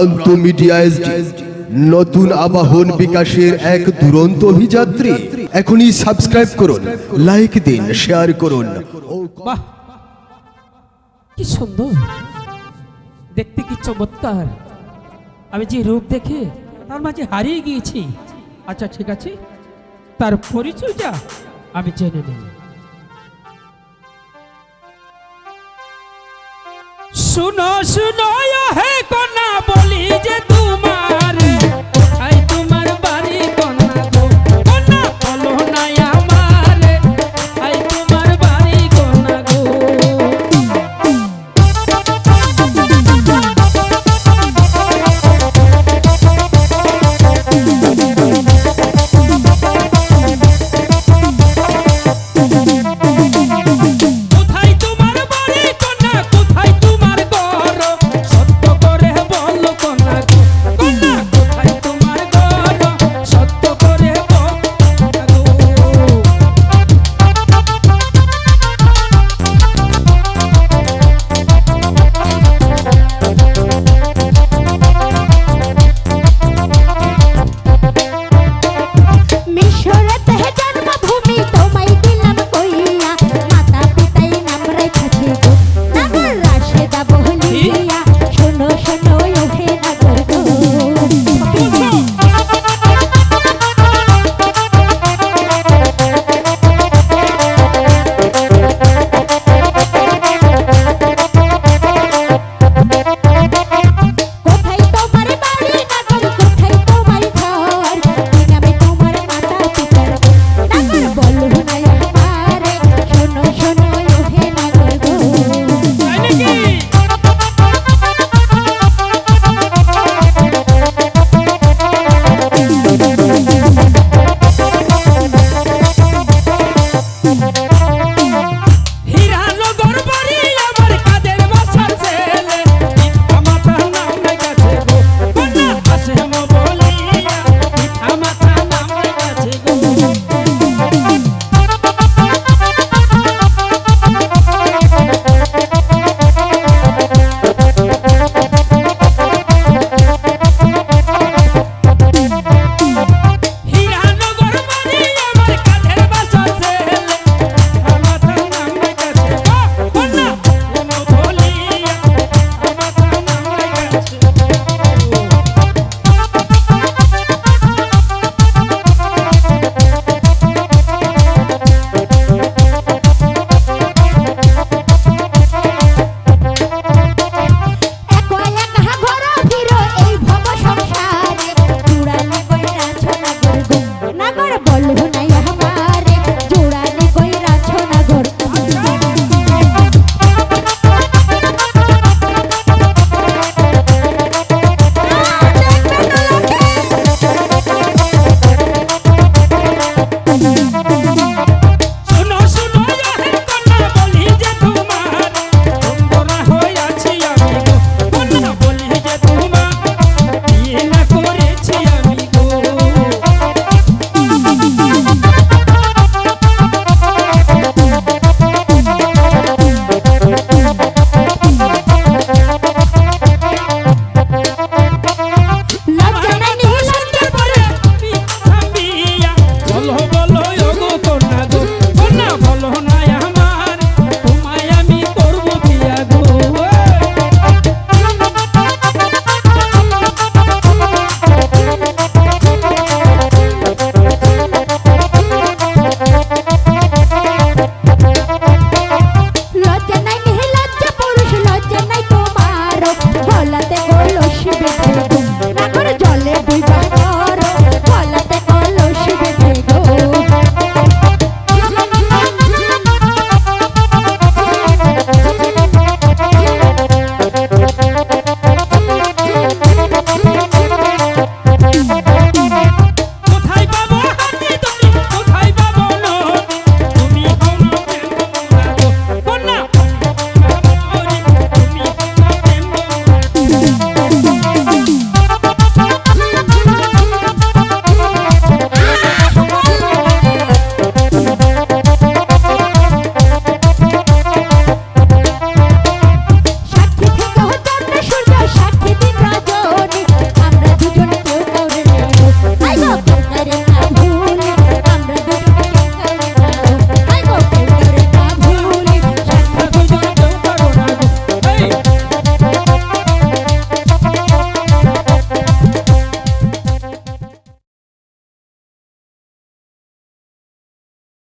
প্রান্ত media SD নতুন আবাহন বিকাশের এক দুরন্ত অভিযাত্রী। এখনই সাবস্ক্রাইব করুন লাইক দিন শেয়ার করুন। কি সুন্দর! দেখতে কি চমৎকার! আমি যে রূপ দেখে তার মাঝে হারিয়ে গিয়েছি। আচ্ছা ঠিক আছে। তার পরিচয়টা আমি জেনে নেই শুনো শুনো হে কনা বলি যে